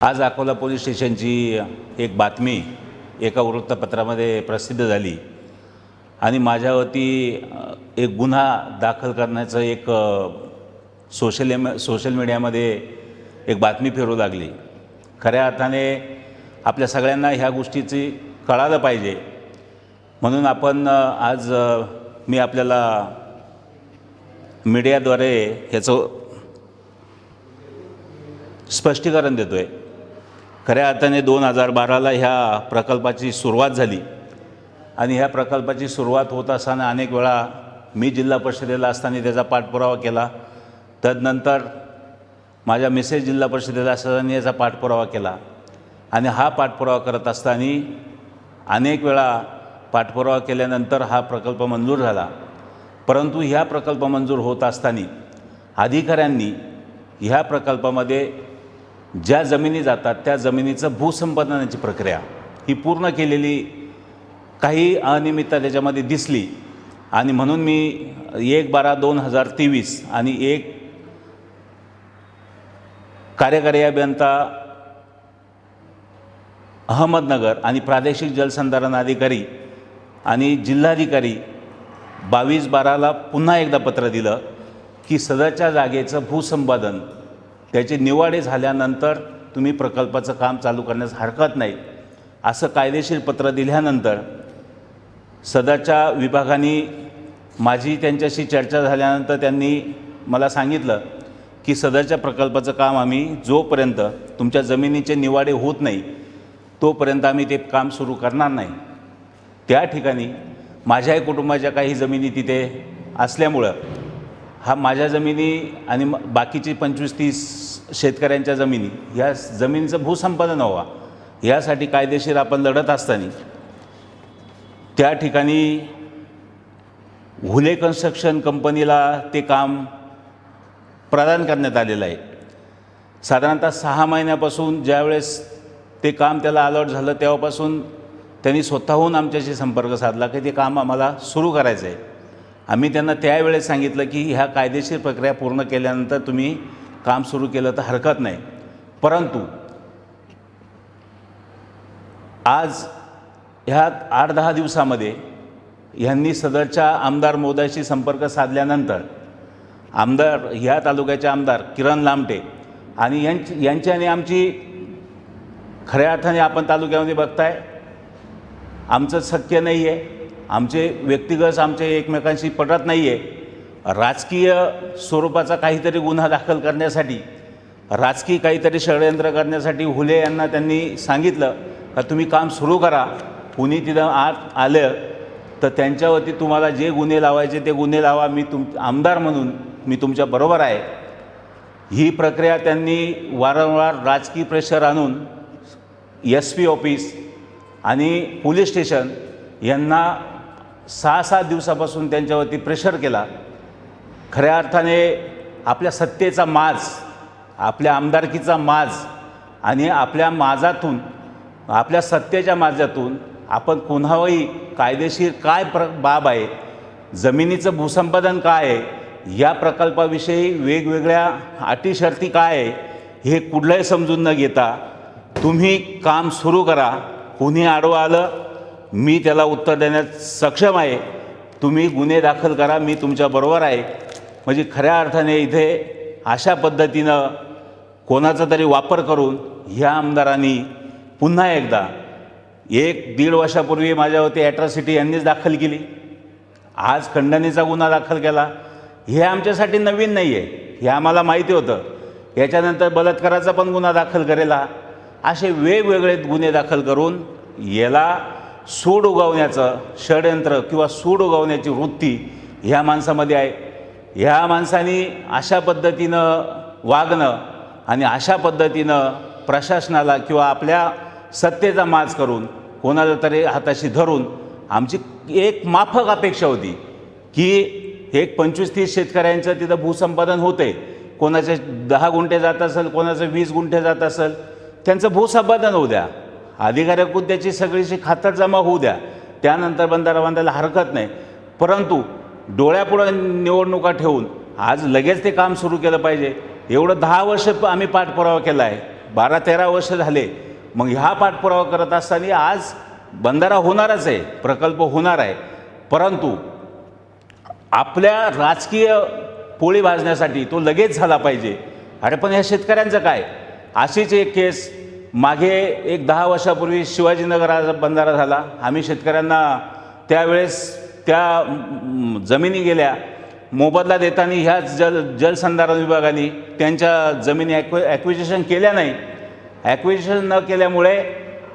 आज अकोला पोलीस स्टेशनची एक बातमी एका वृत्तपत्रामध्ये प्रसिद्ध झाली. आणि माझ्यावरती एक गुन्हा दाखल करण्याचं एक सोशल एम सोशल मीडियामध्ये एक बातमी फिरू लागली. खऱ्या अर्थाने आपल्या सगळ्यांना ह्या गोष्टीची कळालं पाहिजे. म्हणून आपण आज मी आपल्याला मीडियाद्वारे ह्याचं स्पष्टीकरण देतो आहे खऱ्या अर्थाने दोन हजार बाराला ह्या प्रकल्पाची सुरुवात झाली. आणि ह्या प्रकल्पाची सुरुवात होत असताना अनेक वेळा मी जिल्हा परिषदेला असताना त्याचा पाठपुरावा केला. तदनंतर माझ्या मिसेस जिल्हा परिषदेला असताना याचा पाठपुरावा केला. आणि हा पाठपुरावा करत असताना अनेक वेळा पाठपुरावा केल्यानंतर हा प्रकल्प मंजूर झाला. परंतु ह्या प्रकल्प मंजूर होत असताना अधिकाऱ्यांनी ह्या प्रकल्पामध्ये ज्या जमिनी जातात त्या जमिनीचं भूसंपादनाची प्रक्रिया ही पूर्ण केलेली काही अनियमितता त्याच्यामध्ये दिसली. आणि म्हणून मी एक बारा दोन हजार तेवीस आणि एक कार्यकारी अभियंता अहमदनगर आणि प्रादेशिक जलसंधारण अधिकारी आणि जिल्हाधिकारी बावीस बाराला पुन्हा एकदा पत्र दिलं की सदरच्या जागेचं भूसंपादन त्याचे निवाडे झाल्यानंतर तुम्ही प्रकल्पाचं काम चालू करण्यास हरकत नाही. असं कायदेशीर पत्र दिल्यानंतर सदाच्या विभागाने माझी त्यांच्याशी चर्चा झाल्यानंतर त्यांनी मला सांगितलं की सदरच्या प्रकल्पाचं काम आम्ही जोपर्यंत तुमच्या जमिनीचे निवाडे होत नाही तोपर्यंत आम्ही ते काम सुरू करणार नाही. त्या ठिकाणी माझ्याही कुटुंबाच्या काही जमिनी तिथे असल्यामुळं हा माझ्या जमिनी आणि म- बाकीची पंचवीस तीस शेतकऱ्यांच्या जमिनी ह्या जमिनीचं भूसंपादन व्हावा. यासाठी कायदेशीर आपण लढत असताना त्या ठिकाणी हुले कन्स्ट्रक्शन कंपनीला ते काम प्रदान करण्यात आलेलं आहे. साधारणतः सहा महिन्यापासून ज्यावेळेस ते काम त्याला अलॉट झालं तेव्हापासून त्यांनी स्वतःहून आमच्याशी संपर्क साधला की ते काम आम्हाला सुरू करायचं आहे आम्ही त्यांना त्यावेळेस सांगितलं की ह्या कायदेशीर प्रक्रिया पूर्ण केल्यानंतर तुम्ही काम सुरू केलं तर हरकत नाही. परंतु आज ह्या आठ दहा दिवसामध्ये ह्यांनी सदरच्या आमदार मोदाशी संपर्क साधल्यानंतर आमदार ह्या तालुक्याचे आमदार किरण लामटे आणि यांची यांच्याने आमची खऱ्या अर्थाने आपण तालुक्यामध्ये बघताय आमचं शक्य नाही आहे आमचे व्यक्तिगत आमचे एकमेकांशी पटत नाही आहे राजकीय स्वरूपाचा काहीतरी गुन्हा दाखल करण्यासाठी राजकीय काहीतरी षडयंत्र करण्यासाठी हुले यांना त्यांनी सांगितलं का तुम्ही काम सुरू करा. कुणी तिथं आत आलं तर त्यांच्यावरती तुम्हाला जे गुन्हे लावायचे ते गुन्हे लावा. मी तुम आमदार म्हणून मी तुमच्या बरोबर आहे. ही प्रक्रिया त्यांनी वारंवार राजकीय प्रेशर आणून एस पी ऑफिस आणि पोलीस स्टेशन यांना सहा सात दिवसापासून त्यांच्यावरती प्रेशर केला. खऱ्या अर्थाने आपल्या सत्तेचा माज आपल्या आमदारकीचा माज आणि आपल्या माजातून आपल्या सत्तेच्या माजातून आपण कोणावरही कायदेशीर काय प्र बाब आहे जमिनीचं भूसंपादन काय आहे या प्रकल्पाविषयी वेगवेगळ्या अटी शर्ती काय आहे हे कुठलंही समजून न घेता तुम्ही काम सुरू करा. कुणी आडवं आलं मी त्याला उत्तर देण्यात सक्षम आहे. तुम्ही गुन्हे दाखल करा मी तुमच्याबरोबर आहे. म्हणजे खऱ्या अर्थाने इथे अशा पद्धतीनं कोणाचा तरी वापर करून ह्या आमदारांनी पुन्हा एकदा एक दीड वर्षापूर्वी माझ्यावरती ॲट्रॉसिटी यांनीच दाखल केली. आज खंडणीचा गुन्हा दाखल केला. हे आमच्यासाठी नवीन नाही आहे हे आम्हाला माहिती होतं. याच्यानंतर बलात्काराचा पण गुन्हा दाखल करेला. असे वेगवेगळे गुन्हे दाखल करून याला सूड उगवण्याचं षडयंत्र किंवा सूड उगवण्याची वृत्ती ह्या माणसामध्ये आहे. ह्या माणसाने अशा पद्धतीनं वागणं आणि अशा पद्धतीनं प्रशासनाला किंवा आपल्या सत्तेचा माज करून कोणाला तरी हाताशी धरून आमची एक माफक अपेक्षा होती की एक पंचवीस तीस शेतकऱ्यांचं तिथं भूसंपादन होते. कोणाचे दहा गुंठे जात असेल कोणाचं वीस गुंठे जात असेल त्यांचं भूसंपादन होऊ द्या. अधिकाऱ्याकडून त्याची सगळीशी खातरजमा होऊ द्या. त्यानंतर बंधारा बांधायला हरकत नाही. परंतु डोळ्यापुढं निवडणुका ठेवून आज लगेच ते काम सुरू केलं पाहिजे. एवढं दहा वर्ष आम्ही पाठपुरावा केला आहे. बारा तेरा वर्ष झाले. मग ह्या पाठपुरावा करत असताना आज बंधारा होणारच आहे. प्रकल्प होणार आहे. परंतु आपल्या राजकीय पोळी भाजण्यासाठी तो लगेच झाला पाहिजे. अरे पण ह्या शेतकऱ्यांचं काय? अशीच एक केस मागे एक दहा वर्षापूर्वी शिवाजीनगर आज बंधारा झाला. आम्ही शेतकऱ्यांना त्यावेळेस त्या जमिनी गेल्या. मोबदला देताना ह्याच जल जलसंधारण विभागाने त्यांच्या जमिनी ॲक्वे ॲक्विजेशन केल्या नाही. ॲक्विजेशन न केल्यामुळे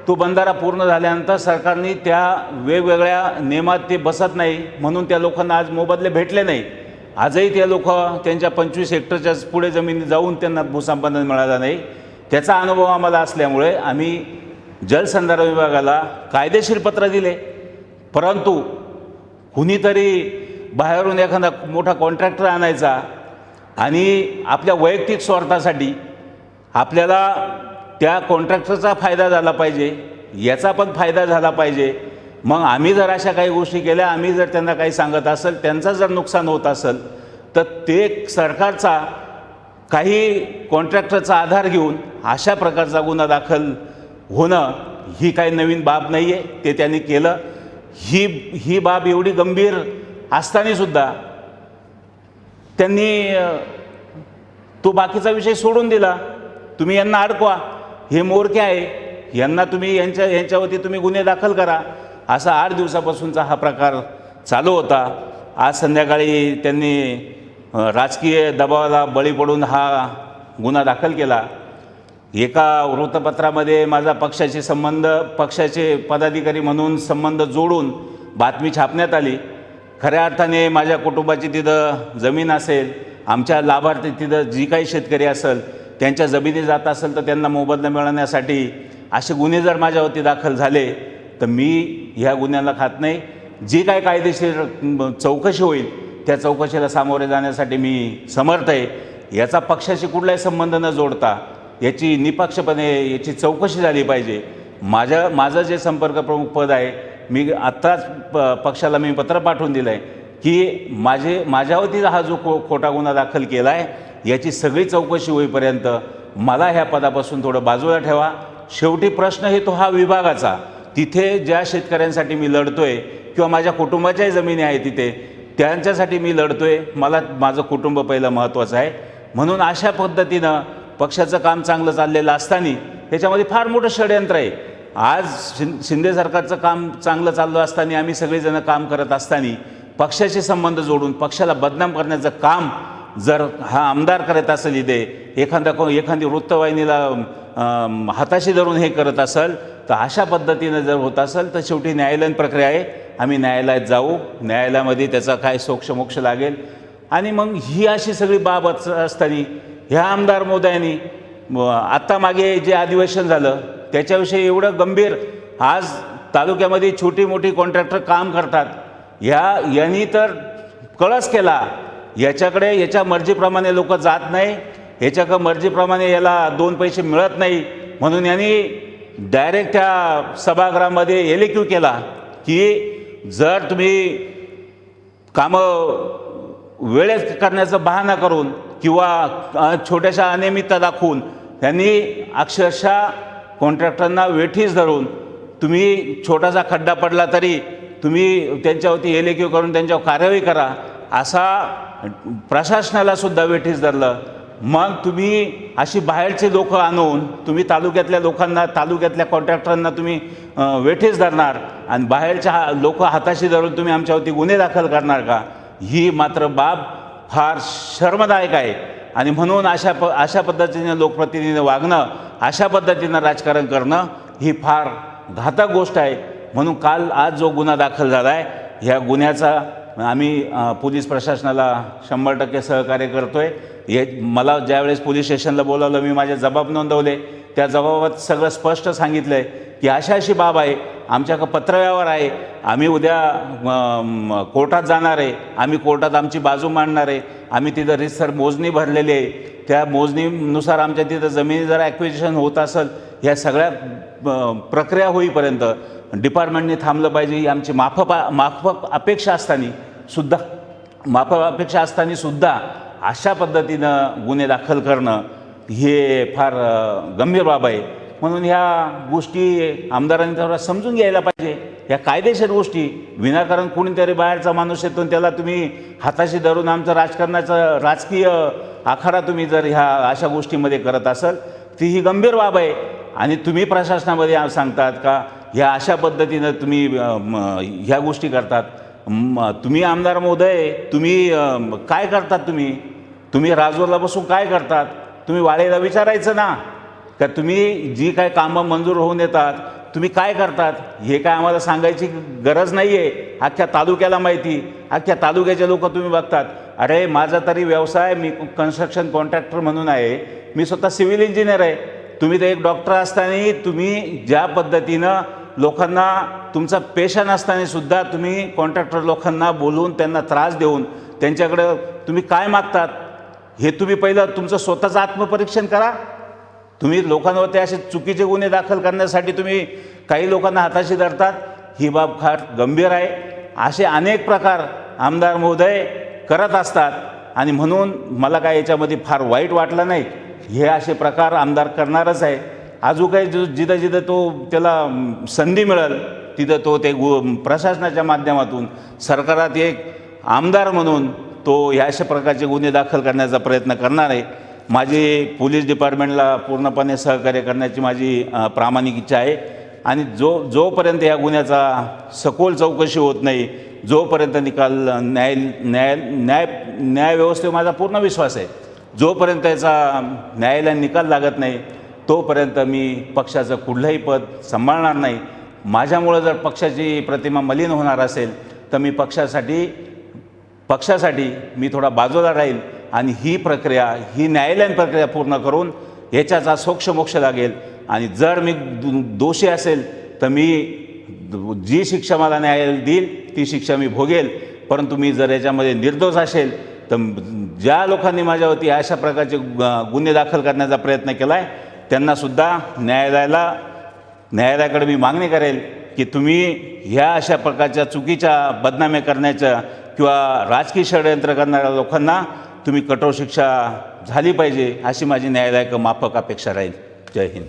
तो बंधारा पूर्ण झाल्यानंतर सरकारने त्या वेगवेगळ्या नियमात ते बसत नाही म्हणून त्या लोकांना आज मोबदले भेटले नाही. आजही ते लोक त्यांच्या पंचवीस हेक्टरच्या पुढे जमिनी जाऊन त्यांना भूसंपादन मिळालं नाही. त्याचा अनुभव आम्हाला असल्यामुळे आम्ही जलसंधारण विभागाला कायदेशीर पत्र दिले. परंतु कुणीतरी बाहेरून एखादा मोठा कॉन्ट्रॅक्टर आणायचा आणि आपल्या वैयक्तिक स्वार्थासाठी आपल्याला त्या कॉन्ट्रॅक्टरचा फायदा झाला पाहिजे याचा पण फायदा झाला पाहिजे. मग आम्ही जर अशा काही गोष्टी केल्या आम्ही जर त्यांना काही सांगत असेल त्यांचं जर नुकसान होत असेल तर ते सरकारचा काही कॉन्ट्रॅक्टरचा आधार घेऊन अशा प्रकारचा गुन्हा दाखल होणं ही काही नवीन बाब नाही आहे ते त्यांनी केलं. ही ही बाब एवढी गंभीर असतानासुद्धा त्यांनी तो बाकीचा विषय सोडून दिला. तुम्ही यांना अडकवा. हे मोरके आहे. यांना तुम्ही यांच्या यांच्यावरती तुम्ही गुन्हे दाखल करा. असा आठ दिवसापासूनचा हा प्रकार चालू होता. आज संध्याकाळी त्यांनी राजकीय दबावाला बळी पडून हा गुन्हा दाखल केला. एका वृत्तपत्रामध्ये माझा पक्षाचे संबंध पक्षाचे पदाधिकारी म्हणून संबंध जोडून बातमी छापण्यात आली. खऱ्या अर्थाने माझ्या कुटुंबाची तिथं जमीन असेल आमच्या लाभार्थी तिथं जी काही शेतकरी असेल त्यांच्या जमिनी जात असेल तर त्यांना मोबदला मिळवण्यासाठी असे गुन्हे जर माझ्यावरती दाखल झाले तर मी ह्या गुन्ह्याला खात नाही. जी काय कायदेशीर चौकशी होईल त्या चौकशीला सामोरे जाण्यासाठी मी समर्थ आहे. याचा पक्षाशी कुठलाही संबंध न जोडता याची निपक्षपणे याची चौकशी झाली पाहिजे. माझ्या माझं जे संपर्क प्रमुख पद आहे मी आत्ताच प पक्षाला मी पत्र पाठवून दिलं आहे की माझे माझ्यावरती हा जो खो खोटा गुन्हा दाखल केला आहे याची सगळी चौकशी होईपर्यंत मला ह्या पदापासून थोडं बाजूला ठेवा. शेवटी प्रश्न हे तो हा विभागाचा. तिथे ज्या शेतकऱ्यांसाठी मी लढतो आहे किंवा माझ्या कुटुंबाच्याही जमिनी आहे तिथे त्यांच्यासाठी मी लढतो आहे मला माझं कुटुंब पहिलं महत्त्वाचं आहे. म्हणून अशा पद्धतीनं पक्षाचं काम चांगलं चाललेलं असताना त्याच्यामध्ये फार मोठं षडयंत्र आहे. आज शिं शिंदे सरकारचं काम चांगलं चाललं असताना आम्ही सगळेजणं काम करत असताना पक्षाशी संबंध जोडून पक्षाला बदनाम करण्याचं काम जर हा आमदार करत असेल इथे एखादा को एखादी वृत्तवाहिनीला हाताशी धरून हे करत असेल तर अशा पद्धतीनं जर होत असेल तर शेवटी न्यायालयीन प्रक्रिया आहे. आम्ही न्यायालयात जाऊ न्यायालयामध्ये त्याचा काय सोक्षमोक्ष लागेल? आणि मग ही अशी सगळी बाब अस- असताना ह्या आमदार मोदयांनी आत्ता मागे जे अधिवेशन झालं त्याच्याविषयी एवढं गंभीर आज तालुक्यामध्ये छोटी मोठी कॉन्ट्रॅक्टर काम करतात. ह्या यांनी तर कळस केला याच्याकडे याच्या मर्जीप्रमाणे लोक जात नाही ह्याच्या मर्जीप्रमाणे याला दोन पैसे मिळत नाही म्हणून यांनी डायरेक्ट त्या सभागृहामध्ये एलिक्यू केला की जर तुम्ही कामं वेळेत करण्याचं बहाना करून किंवा छोट्याशा अनियमितता दाखवून त्यांनी अक्षरशः कॉन्ट्रॅक्टरना वेठीस धरून तुम्ही छोटासा खड्डा पडला तरी तुम्ही त्यांच्यावरती एल क्यू करून त्यांच्यावर कार्यवाही करा असा प्रशासनालासुद्धा वेठीस धरलं. मग तुम्ही अशी बाहेरचे लोक आणून तुम्ही तालुक्यातल्या लोकांना तालुक्यातल्या कॉन्ट्रॅक्टरांना तुम्ही वेठीस धरणार आणि बाहेरच्या लोक हाताशी धरून तुम्ही आमच्यावरती गुन्हे दाखल करणार का? ही मात्र बाब फार शर्मदायक आहे. आणि म्हणून अशा प अशा पद्धतीने लोकप्रतिनिधी वागणं अशा पद्धतीनं राजकारण करणं ही फार घातक गोष्ट आहे. म्हणून काल आज जो गुन्हा दाखल झाला आहे ह्या गुन्ह्याचा आम्ही पोलीस प्रशासनाला शंभर टक्के सहकार्य करतो आहे हे मला ज्यावेळेस पोलीस स्टेशनला बोलावलं मी माझे जबाब नोंदवले. त्या जबाबात सगळं स्पष्ट सांगितलं आहे की अशा अशी बाब आहे आमच्याकडं पत्रव्यवहार आहे आम्ही उद्या कोर्टात जाणार आहे आम्ही कोर्टात आमची बाजू मांडणार आहे आम्ही तिथं रिसर मोजणी भरलेली आहे. त्या मोजणीनुसार आमच्या तिथं जमिनी जर ॲक्विजिशन होत असेल ह्या सगळ्या प्रक्रिया होईपर्यंत डिपार्टमेंटने थांबलं पाहिजे. ही आमची माफक माफक अपेक्षा असताना सुद्धा माफ अपेक्षा असताना सुद्धा अशा पद्धतीनं गुन्हे दाखल करणं हे फार गंभीर बाब आहे. म्हणून ह्या गोष्टी आमदारांनी थोडा समजून घ्यायला पाहिजे. ह्या कायदेशीर गोष्टी विनाकारण कोणीतरी बाहेरचा माणूस येतो त्याला तुम्ही हाताशी धरून आमचं राजकारणाचं राजकीय आखाडा तुम्ही जर ह्या अशा गोष्टीमध्ये करत असाल ती ही गंभीर बाब आहे. आणि तुम्ही प्रशासनामध्ये सांगतात का ह्या अशा पद्धतीनं तुम्ही ह्या गोष्टी करतात. तुम्ही आमदार महोदय तुम्ही काय करतात तुम्ही? तुम्ही राजवरला बसून काय करतात? तुम्ही वाळेला विचारायचं ना. का तुम्ही जी काय कामं मंजूर होऊन येतात तुम्ही काय करतात? हे काय आम्हाला सांगायची गरज नाही आहे अख्ख्या तालुक्याला माहिती. अख्ख्या तालुक्याचे लोक तुम्ही बघतात. अरे माझा तरी व्यवसाय मी कन्स्ट्रक्शन कॉन्ट्रॅक्टर म्हणून आहे. मी स्वतः सिव्हिल इंजिनियर आहे. तुम्ही तर एक डॉक्टर असताना तुम्ही ज्या पद्धतीनं लोकांना तुमचा पेशंट असताना सुद्धा तुम्ही कॉन्ट्रॅक्टर लोकांना बोलवून त्यांना त्रास देऊन त्यांच्याकडं तुम्ही काय मागतात? हे तुम्ही पहिलं तुमचं स्वतःचं आत्मपरीक्षण करा. तुम्ही लोकांवरती असे चुकीचे गुन्हे दाखल करण्यासाठी तुम्ही काही लोकांना हाताशी धरतात. ही बाब फार गंभीर आहे. असे अनेक प्रकार आमदार महोदय करत असतात. आणि म्हणून मला काय याच्यामध्ये फार वाईट वाटलं नाही. हे असे प्रकार आमदार करणारच आहे. अजून काही जो जिथं जिथं तो त्याला संधी मिळेल तिथं तो ते गु प्रशासनाच्या माध्यमातून सरकारात एक आमदार म्हणून तो ह्या अशा प्रकारचे गुन्हे दाखल करण्याचा प्रयत्न करणार आहे. माझी पोलीस डिपार्टमेंटला पूर्णपणे सहकार्य करण्याची माझी प्रामाणिक इच्छा आहे. आणि जो जोपर्यंत ह्या गुन्ह्याचा सखोल चौकशी होत नाही जोपर्यंत निकाल न्याय न्याय न्याय न्यायव्यवस्थेवर माझा पूर्ण विश्वास आहे. जोपर्यंत याचा न्यायालयात निकाल लागत नाही तोपर्यंत मी पक्षाचं कुठलंही पद सांभाळणार नाही. माझ्यामुळं जर पक्षाची प्रतिमा मलिन होणार असेल तर मी पक्षासाठी पक्षासाठी मी थोडा बाजूला राहील आणि ही प्रक्रिया ही न्यायालयीन प्रक्रिया पूर्ण करून ह्याच्याचा सोक्ष मोक्ष लागेल. आणि जर मी दोषी असेल तर मी जी शिक्षा मला न्यायालय देईल ती शिक्षा मी भोगेल. परंतु मी जर याच्यामध्ये निर्दोष असेल तर ज्या लोकांनी माझ्यावरती अशा प्रकारचे गुन्हे दाखल करण्याचा प्रयत्न केला आहे त्यांनासुद्धा न्यायालयाला न्यायालयाकडे मी मागणी करेल की तुम्ही ह्या अशा प्रकारच्या चुकीच्या बदनाम्या करण्याच्या किंवा राजकीय षडयंत्र करणाऱ्या लोकांना तुम्ही कठोर शिक्षा झाली पाहिजे अशी माझी न्यायालयाक माफक अपेक्षा राहील. जय हिंद.